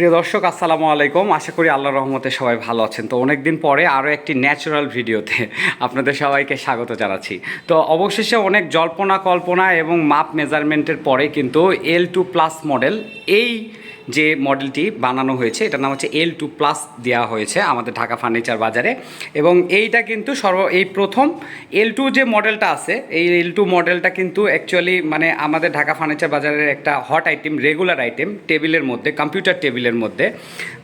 প্রিয় দর্শক, আসসালামু আলাইকুম। আশা করি আল্লাহ রহমতে সবাই ভালো আছেন। তো অনেকদিন পরে আরও একটি ন্যাচারাল ভিডিওতে আপনাদের সবাইকে স্বাগত জানাচ্ছি। তো অবশেষে অনেক জল্পনা কল্পনা এবং মাপ মেজারমেন্টের পরে কিন্তু এল টু প্লাস মডেল এই যে মডেলটি বানানো হয়েছে, এটার নাম হচ্ছে এল টু প্লাস দেওয়া হয়েছে আমাদের ঢাকা ফার্নিচার বাজারে। এবং এইটা কিন্তু সর্ব, এই প্রথম এল টু যে মডেলটা আছে, এই এল টু মডেলটা কিন্তু অ্যাকচুয়ালি মানে আমাদের ঢাকা ফার্নিচার বাজারের একটা হট আইটেম রেগুলার আইটেম টেবিলের মধ্যে কম্পিউটার টেবিলের মধ্যে।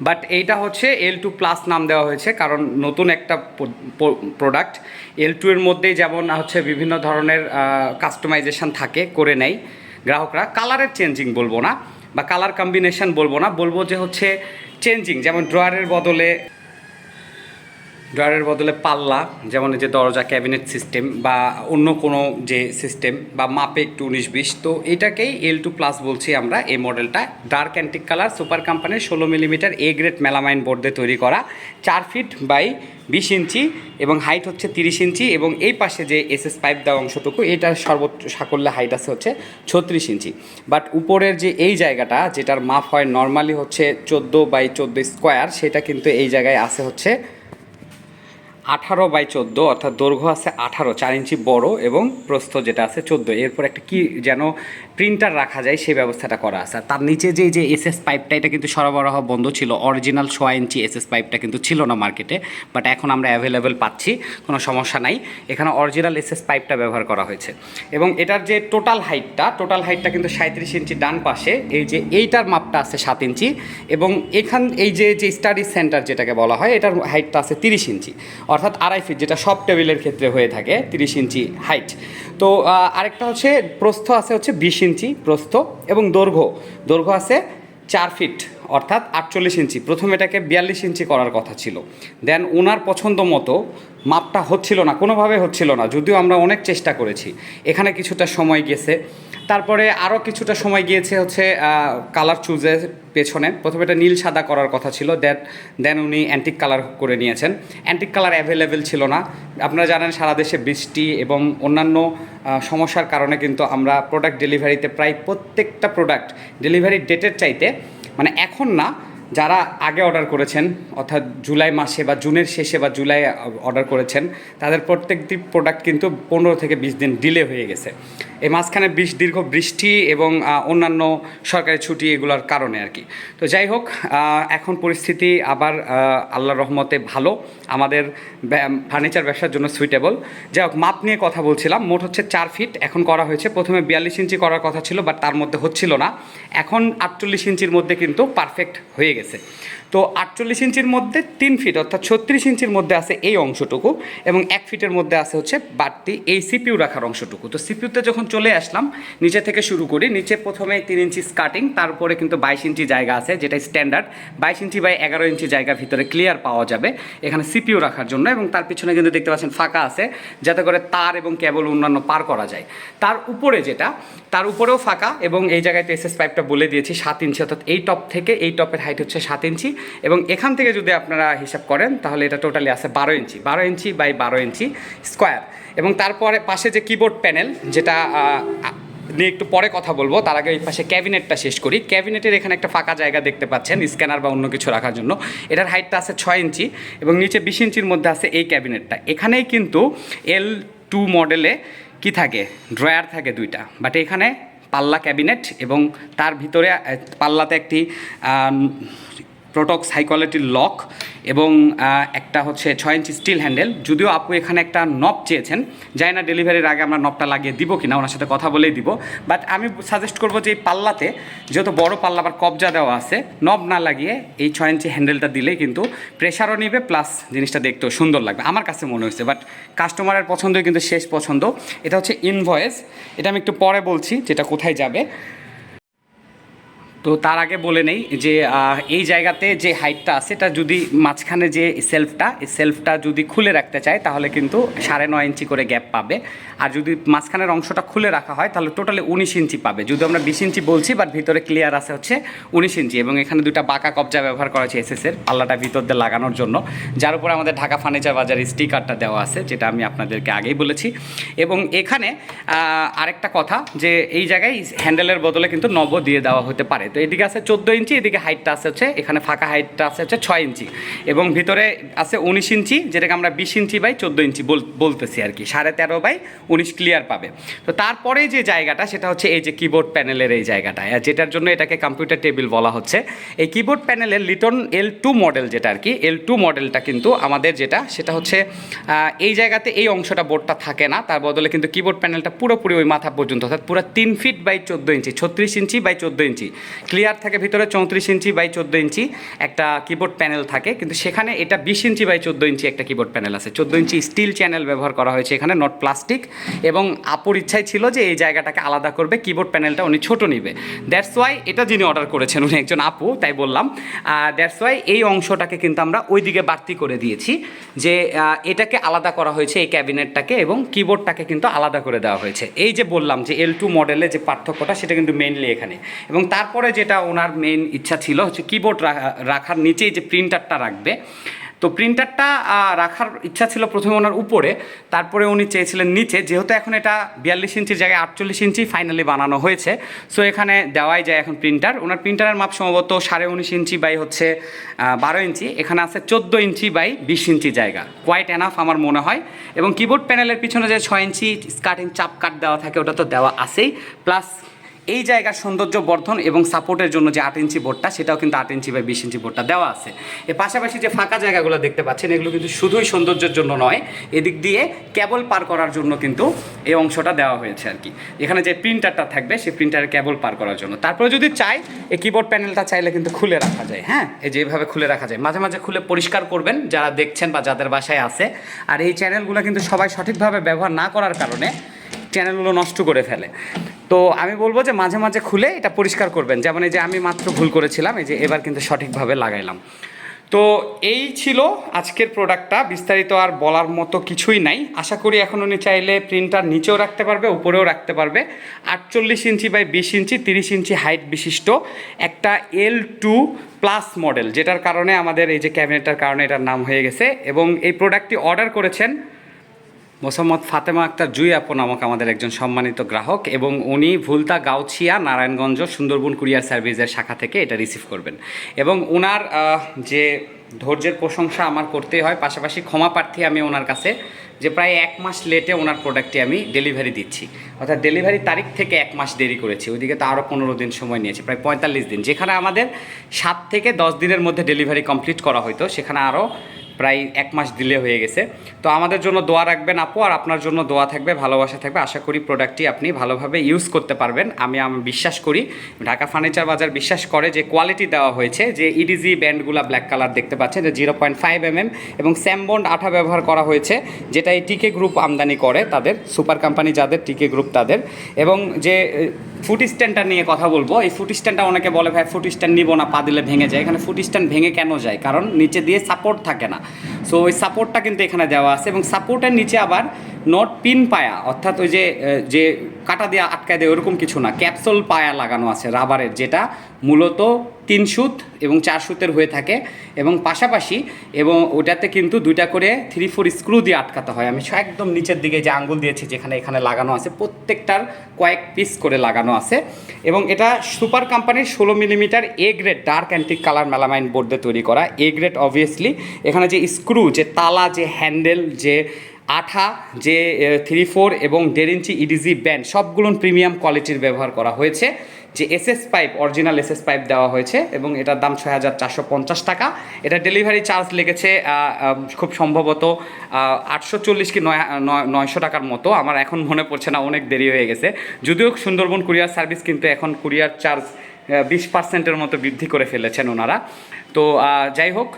বাট এইটা হচ্ছে এল টু প্লাস নাম দেওয়া হয়েছে, কারণ নতুন একটা প্রোডাক্ট এল টু এর মধ্যেই যেমন হচ্ছে বিভিন্ন ধরনের কাস্টমাইজেশন থাকে, করে নেয় গ্রাহকরা। কালারের চেঞ্জিং বলব না। বা কালার কম্বিনেশন বলব না বলব যে হচ্ছে চেঞ্জিং যেমন ড্রয়ারের বদলে ড্রয়ারের বদলে পাল্লা, যেমন যে দরজা, ক্যাবিনেট সিস্টেম বা অন্য কোনো যে সিস্টেম বা মাপে একটু উনিশ বিশ, তো এটাকেই এল টু প্লাস বলছি আমরা এই মডেলটা। ডার্ক অ্যান্টিক কালার সুপার কোম্পানির ষোলো মিলিমিটার এ গ্রেড মেলামাইন বোর্ডে তৈরি করা, চার ফিট বাই বিশ ইঞ্চি এবং হাইট হচ্ছে তিরিশ ইঞ্চি এবং এই পাশে যে এসএস পাইপ দেওয়া অংশটুকু এটার সর্বোচ্চ সাকল্যে হাইট আছে হচ্ছে ছত্রিশ ইঞ্চি। বাট উপরের যে এই জায়গাটা, যেটার মাপ হয় নর্মালি হচ্ছে চোদ্দ বাই চোদ্দ স্কোয়ার সেটা কিন্তু এই জায়গায় আছে হচ্ছে আঠারো বাই চোদ্দ, অর্থাৎ দৈর্ঘ্য আছে আঠারো, চার ইঞ্চি বড় এবং প্রস্থ যেটা আছে চোদ্দ। এরপর একটা কি যেন প্রিন্টার রাখা যায়, সেই ব্যবস্থাটা করা আছে। আর তার নিচে যে যে এসএস পাইপটা এটা কিন্তু সরবরাহ বন্ধ ছিল। অরিজিনাল সোয়া ইঞ্চি এসএস পাইপটা কিন্তু ছিল না মার্কেটে বাট এখন আমরা অ্যাভেলেবেল পাচ্ছি, কোনো সমস্যা নাই। এখানে অরিজিনাল এসএস পাইপটা ব্যবহার করা হয়েছে। এবং এটার যে টোটাল হাইটটা টোটাল হাইটটা কিন্তু সাঁত্রিশ ইঞ্চি ডান পাশে, এই যে এইটার মাপটা আছে সাত ইঞ্চি। এবং এখান, এই যে যে স্টাডি সেন্টার যেটাকে বলা হয়, এটার হাইটটা আছে তিরিশ ইঞ্চি। অর্থাৎ আড়াই ফিট যেটা সব টেবিলের ক্ষেত্রে হয়ে থাকে, তিরিশ ইঞ্চি হাইট তো আরেকটা হচ্ছে, প্রস্থ আছে হচ্ছে বিশ ইঞ্চি প্রস্থ এবং দৈর্ঘ্য। দৈর্ঘ্য আছে চার ফিট অর্থাৎ আটচল্লিশ ইঞ্চি। প্রথমে এটাকে বিয়াল্লিশ ইঞ্চি করার কথা ছিল। দেন ওনার পছন্দ মতো মাপটা হচ্ছিল না, কোনোভাবে হচ্ছিল না, যদিও আমরা অনেক চেষ্টা করেছি। এখানে কিছুটা সময় গেছে। তারপরে আরও কিছুটা সময় গিয়েছে হচ্ছে কালার চুজের পেছনে। প্রথমে এটা নীল সাদা করার কথা ছিল দেন দেন উনি অ্যান্টিক কালার করে নিয়েছেন। অ্যান্টিক কালার অ্যাভেলেবেল ছিল না। আপনারা জানেন সারা দেশে বৃষ্টি এবং অন্যান্য সমস্যার কারণে কিন্তু আমরা প্রোডাক্ট ডেলিভারিতে প্রায় প্রত্যেকটা প্রোডাক্ট ডেলিভারি ডেটের চাইতে মানে এখন না যারা আগে অর্ডার করেছেন অর্থাৎ জুলাই মাসে বা জুনের শেষে বা জুলাই অর্ডার করেছেন তাদের প্রত্যেকটি প্রোডাক্ট কিন্তু পনেরো থেকে বিশ দিন ডিলে হয়ে গেছে। এই মাঝখানে বিশ দীর্ঘ বৃষ্টি এবং অন্যান্য সরকারি ছুটি এগুলোর কারণে আর কি। তো যাই হোক এখন পরিস্থিতি আবার আহ, আল্লাহর রহমতে ভালো। আমাদের ফার্নিচার ব্যবসার জন্য সুইটেবল যাই হোক মাপ নিয়ে কথা বলছিলাম। মোট হচ্ছে চার ফিট এখন করা হয়েছে। প্রথমে বিয়াল্লিশ ইঞ্চি করার কথা ছিল বাট তার মধ্যে হচ্ছিল না। এখন আটচল্লিশ ইঞ্চির মধ্যে কিন্তু পারফেক্ট হয়ে গেছে। তো আটচল্লিশ ইঞ্চির মধ্যে তিন ফিট অর্থাৎ ছত্রিশ ইঞ্চির মধ্যে আছে এই অংশটুকু এবং এক ফিটের মধ্যে আছে হচ্ছে বাড়তি এই সিপিউ রাখার অংশটুকু। তো সিপিউতে যখন চলে আসলাম, নিচে থেকে শুরু করি, নিচে প্রথমে তিন ইঞ্চি স্কার্টিং তারপরে কিন্তু বাইশ ইঞ্চি জায়গা আছে যেটা স্ট্যান্ডার্ড বাইশ ইঞ্চি বাই এগারো ইঞ্চি জায়গার ভিতরে ক্লিয়ার পাওয়া যাবে এখানে সিপিউ রাখার জন্য এবং তার পিছনে কিন্তু দেখতে পাচ্ছেন ফাঁকা আছে, যাতে করে তার এবং কেবল অন্যান্য পার করা যায়। তার উপরে যেটা, তার উপরেও ফাঁকা এবং এই জায়গায় এসএস পাইপটা বলে দিয়েছি, সাত ইঞ্চি, অর্থাৎ এই টপ থেকে এই টপের হাইট হচ্ছে সাত ইঞ্চি। এবং এখান থেকে যদি আপনারা হিসাব করেন, তাহলে এটা টোটালি আছে বারো ইঞ্চি। বারো ইঞ্চি বাই বারো ইঞ্চি স্কোয়ার এবং তারপরে পাশে যে কিবোর্ড প্যানেল যেটা নিয়ে একটু পরে কথা বলব, তার আগে এই পাশে ক্যাবিনেটটা শেষ করি। ক্যাবিনেটের এখানে একটা ফাঁকা জায়গা দেখতে পাচ্ছেন স্ক্যানার বা অন্য কিছু রাখার জন্য। এটার হাইটটা আছে ছয় ইঞ্চি এবং নিচে বিশ ইঞ্চির মধ্যে আছে এই ক্যাবিনেটটা এখানেই কিন্তু এল টু মডেলে কি থাকে? ড্রয়ার থাকে দুইটা। বাট এখানে পাল্লা ক্যাবিনেট এবং তার ভিতরে পাল্লাতে একটি প্রোটক্স হাই কোয়ালিটির লক এবং একটা হচ্ছে ছয় ইঞ্চি স্টিল হ্যান্ডেল যদিও আপু এখানে একটা নব চেয়েছেন যাই না ডেলিভারির আগে আমরা নবটা লাগিয়ে দিব কিনা, ওনার সাথে কথা বলেই দিব। বাট আমি সাজেস্ট করব যে এই পাল্লাতে যেহেতু বড় পাল্লা আবার কবজা দেওয়া আছে নব না লাগিয়ে এই ছয় ইঞ্চি হ্যান্ডেলটা দিলেই কিন্তু প্রেশারও নিবে প্লাস জিনিসটা দেখতেও সুন্দর লাগবে। আমার কাছে মনে হয়েছে বাট কাস্টমারের পছন্দই কিন্তু শেষ পছন্দ। এটা হচ্ছে ইনভয়েস এটা আমি একটু পরে বলছি, যেটা কোথায় যাবে। তো তার আগে বলে নেই যে এই জায়গাতে যে হাইটটা আছে, এটা যদি মাঝখানে যে সেলফটা এই সেলফটা যদি খুলে রাখতে চায়, তাহলে কিন্তু সাড়ে নয় ইঞ্চি করে গ্যাপ পাবে। আর যদি মাঝখানের অংশটা খুলে রাখা হয়, তাহলে টোটালি উনিশ ইঞ্চি পাবে। যদি আমরা বিশ ইঞ্চি বলছি বাট ভিতরে ক্লিয়ার আছে হচ্ছে উনিশ ইঞ্চি। এবং এখানে দুটা বাঁকা কবজা ব্যবহার করা হয়েছে এসএসের পাল্লাটা ভিতর দিয়ে লাগানোর জন্য। যার উপরে আমাদের ঢাকা ফার্নিচার বাজার স্টিকারটা দেওয়া আছে, যেটা আমি আপনাদেরকে আগেই বলেছি। এবং এখানে আরেকটা কথা যে, এই জায়গায় হ্যান্ডেলের বদলে কিন্তু নব দিয়ে দেওয়া হতে পারে। তো এদিকে আছে চোদ্দ ইঞ্চি, এদিকে হাইটটা আছে হচ্ছে, এখানে ফাঁকা হাইটটা আছে হচ্ছে ছয় ইঞ্চি। এবং ভিতরে আছে উনিশ ইঞ্চি, যেটাকে আমরা বিশ ইঞ্চি বাই চোদ্দ ইঞ্চি বল- বলতেছি আর কি, সাড়ে তেরো বাই উনিশ ক্লিয়ার পাবে। তো তারপরে যে জায়গাটা, সেটা হচ্ছে এই যে কিবোর্ড প্যানেলের এই জায়গাটা যেটার জন্য এটাকে কম্পিউটার টেবিল বলা হচ্ছে। এই কিবোর্ড প্যানেলের লিটন এল টু মডেল যেটা আর কি এল টু মডেলটা কিন্তু আমাদের যেটা, সেটা হচ্ছে এই জায়গাতে এই অংশটা বোর্ডটা থাকে না, তার বদলে কিন্তু কিবোর্ড প্যানেলটা পুরোপুরি ওই মাথা পর্যন্ত, অর্থাৎ পুরো তিন ফিট বাই চোদ্দ ইঞ্চি, ছত্রিশ ইঞ্চি বাই চোদ্দ ইঞ্চি। ক্লিয়ার থাকে ভিতরে চৌত্রিশ ইঞ্চি বাই চোদ্দ ইঞ্চি একটা কিবোর্ড প্যানেল থাকে, কিন্তু সেখানে এটা বিশ ইঞ্চি বাই চোদ্দ ইঞ্চি একটা কিবোর্ড প্যানেল আছে। চোদ্দ ইঞ্চি স্টিল চ্যানেল ব্যবহার করা হয়েছে এখানে নট প্লাস্টিক এবং আপুর ইচ্ছাই ছিল যে এই জায়গাটাকে আলাদা করবে কিবোর্ড প্যানেলটা উনি ছোট নিবে। দ্যাটস ওয়াই এটা যিনি অর্ডার করেছেন, উনি একজন আপু, তাই বললাম। দ্যাটস ওয়াই এই অংশটাকে কিন্তু আমরা ওইদিকে বাড়তি করে দিয়েছি, যে এটাকে আলাদা করা হয়েছে এই ক্যাবিনেটটাকে এবং কিবোর্ডটাকে কিন্তু আলাদা করে দেওয়া হয়েছে। এই যে বললাম যে এল টু মডেলে যে পার্থক্যটা, সেটা কিন্তু মেনলি এখানে। এবং তারপরে যেটা ওনার মেইন ইচ্ছা ছিল হচ্ছে কিবোর্ড রাখার নিচেই যে প্রিন্টারটা রাখবে। তো প্রিন্টারটা রাখার ইচ্ছা ছিল প্রথমে ওনার উপরে, তারপরে উনি চেয়েছিলেন নিচে। যেহেতু এখন এটা বিয়াল্লিশ ইঞ্চির জায়গায় আটচল্লিশ ইঞ্চি ফাইনালি বানানো হয়েছে। সো এখানে দেওয়াই যায় এখন প্রিন্টার ওনার প্রিন্টারের মাপ সম্ভবত সাড়ে উনিশ ইঞ্চি বাই হচ্ছে বারো ইঞ্চি। এখানে আছে চোদ্দ ইঞ্চি বাই বিশ ইঞ্চি জায়গা। কোয়াইট এনাফ আমার মনে হয়। এবং কিবোর্ড প্যানেলের পিছনে যে ছয় ইঞ্চি স্কার্টিং চাপ কাট দেওয়া থাকে, ওটা তো দেওয়া আছেই। প্লাস এই জায়গার সৌন্দর্য বর্ধন এবং সাপোর্টের জন্য যে আট ইঞ্চি বোর্ডটা, সেটাও কিন্তু আট ইঞ্চি বা বিশ ইঞ্চি বোর্ডটা দেওয়া আছে। এর পাশাপাশি যে ফাঁকা জায়গাগুলো দেখতে পাচ্ছেন, এগুলো কিন্তু শুধুই সৌন্দর্যের জন্য নয়, এদিক দিয়ে কেবল পার করার জন্য কিন্তু এই অংশটা দেওয়া হয়েছে আর কি। এখানে যে প্রিন্টারটা থাকবে, সেই প্রিন্টারের কেবল পার করার জন্য। তারপরে যদি চাই, এই কিবোর্ড প্যানেলটা চাইলে কিন্তু খুলে রাখা যায় হ্যাঁ? এই যে এইভাবে খুলে রাখা যায়। মাঝে মাঝে খুলে পরিষ্কার করবেন, যারা দেখছেন বা যাদের বাসায় আছে। আর এই চ্যানেলগুলো কিন্তু সবাই সঠিকভাবে ব্যবহার না করার কারণে চ্যানেলগুলো নষ্ট করে ফেলে। তো আমি বলব যে মাঝে মাঝে খুলে এটা পরিষ্কার করবেন। যেমন এই যে আমি মাত্র ভুল করেছিলাম, এই যে এবার কিন্তু সঠিকভাবে লাগাইলাম। তো এই ছিল আজকের প্রোডাক্টটা বিস্তারিত আর বলার মতো কিছুই নাই। আশা করি এখন উনি চাইলে প্রিন্টার নিচেও রাখতে পারবে, উপরেও রাখতে পারবে। আটচল্লিশ ইঞ্চি বাই বিশ ইঞ্চি, তিরিশ ইঞ্চি হাইট বিশিষ্ট একটা এল টু প্লাস মডেল যেটার কারণে আমাদের এই যে ক্যাবিনেটটার কারণে এটার নাম হয়ে গেছে। এবং এই প্রোডাক্টটি অর্ডার করেছেন মোসাম্মদ ফাতেমা আক্তার জুই আপু নামক আমাদের একজন সম্মানিত গ্রাহক এবং উনি ভুলতা গাউছিয়া নারায়ণগঞ্জ সুন্দরবন কুরিয়ার সার্ভিসের শাখা থেকে এটা রিসিভ করবেন। এবং ওনার যে ধৈর্যের প্রশংসা আমার করতেই হয়, পাশাপাশি ক্ষমা প্রার্থী আমি ওনার কাছে যে প্রায় এক মাস লেটে ওনার প্রোডাক্টটি আমি ডেলিভারি দিচ্ছি। অর্থাৎ ডেলিভারি তারিখ থেকে এক মাস দেরি করেছি, ওইদিকে তো আরও পনেরো দিন সময় নিয়েছে, প্রায় পঁয়তাল্লিশ দিন। যেখানে আমাদের সাত থেকে দশ দিনের মধ্যে ডেলিভারি কমপ্লিট করা হতো সেখানে আরও প্রায় এক মাস দিলে হয়ে গেছে। তো আমাদের জন্য দোয়া রাখবেন আপু, আর আপনার জন্য দোয়া থাকবে, ভালোবাসা থাকবে। আশা করি প্রোডাক্টটি আপনি ভালোভাবে ইউজ করতে পারবেন। আমি আমি বিশ্বাস করি, ঢাকা ফার্নিচার বাজার বিশ্বাস করে যে কোয়ালিটি দেওয়া হয়েছে, যে ইডিজি ব্যান্ডগুলো ব্ল্যাক কালার দেখতে পাচ্ছেন, যে জিরো পয়েন্ট ফাইভ এমএম এবং স্যামবন্ড আঠা ব্যবহার করা হয়েছে, যেটা এই টিকে গ্রুপ আমদানি করে তাদের সুপার কোম্পানি যাদের টিকে গ্রুপ তাদের। এবং যে ফুট স্ট্যান্ডটা নিয়ে কথা বলব। এই ফুট স্ট্যান্ডটা অনেকে বলে, ভাই, ফুট স্ট্যান্ড নিবো না, পা দিলে ভেঙে যায়। এখানে ফুট স্ট্যান্ড ভেঙে কেন যায়? কারণ নিচে দিয়ে সাপোর্ট থাকে না। সো ওই সাপোর্টটা কিন্তু এখানে দেওয়া আছে এবং সাপোর্টের নিচে আবার নট পিন পায়া, অর্থাৎ ওই যে যে কাটা দিয়ে আটকায় দেয়, ওরকম কিছু না। ক্যাপসুল পায়া লাগানো আছে রাবারের যেটা মূলত তিন সুত এবং চার সুতের হয়ে থাকে এবং পাশাপাশি এবং ওটাতে কিন্তু দুইটা করে থ্রি ফোর স্ক্রু দিয়ে আটকাতে হয়। আমি একদম নিচের দিকে যে আঙ্গুল দিয়েছি, যেখানে এখানে লাগানো আছে, প্রত্যেকটার কয়েক পিস করে লাগানো আছে। এবং এটা সুপার কোম্পানির ষোলো millimetre A grade dark antique colour melamine board তৈরি করা। এ গ্রেড অবভিয়াসলি এখানে যে স্ক্রু যে তালা, যে হ্যান্ডেল যে আঠা, যে থ্রি ফোর এবং দেড় ইঞ্চি ইডিজি ব্যান্ড সবগুলো প্রিমিয়াম কোয়ালিটির ব্যবহার করা হয়েছে। যে SS pipe original SS pipe দেওয়া হয়েছে এবং এটার দাম ছয় হাজার চারশো পঞ্চাশ টাকা। এটা ডেলিভারি চার্জ লেগেছে খুব সম্ভবত আটশো চল্লিশ কি নয়- নয়শো টাকার মতো। আমার এখন মনে পড়ছে না, অনেক দেরি হয়ে গেছে। যদিও সুন্দরবন কুরিয়ার সার্ভিস কিন্তু এখন কুরিয়ার চার্জ বিশ পার্সেন্টের মতো বৃদ্ধি করে ফেলেছেন ওনারা। তো যাই হোক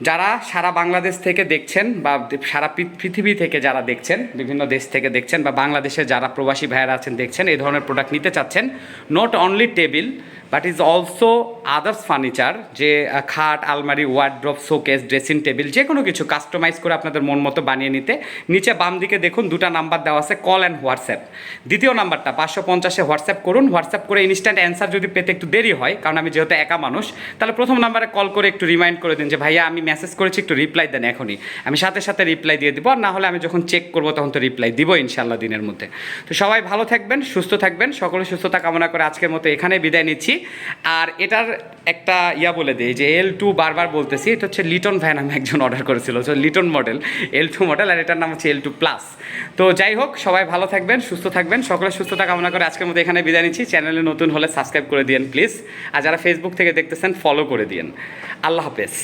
যারা সারা বাংলাদেশ থেকে দেখছেন বা সারা পৃথ- পৃথিবী থেকে যারা দেখছেন, বিভিন্ন দেশ থেকে দেখছেন বা বাংলাদেশে যারা প্রবাসী ভাইয়েরা আছেন, দেখছেন, এই ধরনের প্রোডাক্ট নিতে চাচ্ছেন not only table but is also others furniture যে খাট, আলমারি ওয়ার্ড্রপ শোকেস ড্রেসিং টেবিল যে কোনো কিছু কাস্টমাইজ করে আপনাদের মন মতো বানিয়ে নিতে। নিচে বাম দিকে দেখুন দুটা নাম্বার দেওয়া আছে কল অ্যান্ড হোয়াটসঅ্যাপ দ্বিতীয় নাম্বারটা পাঁচশো পঞ্চাশে হোয়াটসঅ্যাপ করুন। হোয়াটসঅ্যাপ করে ইনস্ট্যান্ট অ্যান্সার যদি পেতে একটু দেরি হয়, কারণ আমি যেহেতু একা মানুষ, তাহলে প্রথম নাম্বারে কল করে একটু রিমাইন্ড করে দিন যে, ভাইয়া, আমি মেসেজ করেছি, একটু রিপ্লাই দেন এখনই। আমি সাথে সাথে রিপ্লাই দিয়ে দিব, আর না হলে আমি যখন চেক করব তখন তো রিপ্লাই দিব ইনশাল্লাহ দিনের মধ্যে। তো সবাই ভালো থাকবেন, সুস্থ থাকবেন, সকলে সুস্থতা কামনা করে আজকের মতো এখানে বিদায় নিচ্ছি। আর এটার একটা ইয়া বলে দিই যে এল টু বারবার বলতেছি, এটা হচ্ছে লিটন ভ্যান আমি একজন অর্ডার করেছিল, তো Liton model L two model আর এটার নাম হচ্ছে এল টু প্লাস তো যাই হোক, সবাই ভালো থাকবেন, সুস্থ থাকবেন, সকলের সুস্থতা কামনা করে আজকের মধ্যে এখানে বিদায় নিচ্ছি। চ্যানেলে নতুন হলে সাবস্ক্রাইব করে দিন প্লিজ। আর যারা ফেসবুক থেকে দেখতেছেন ফলো করে দিন আল্লাহ হাফেজ।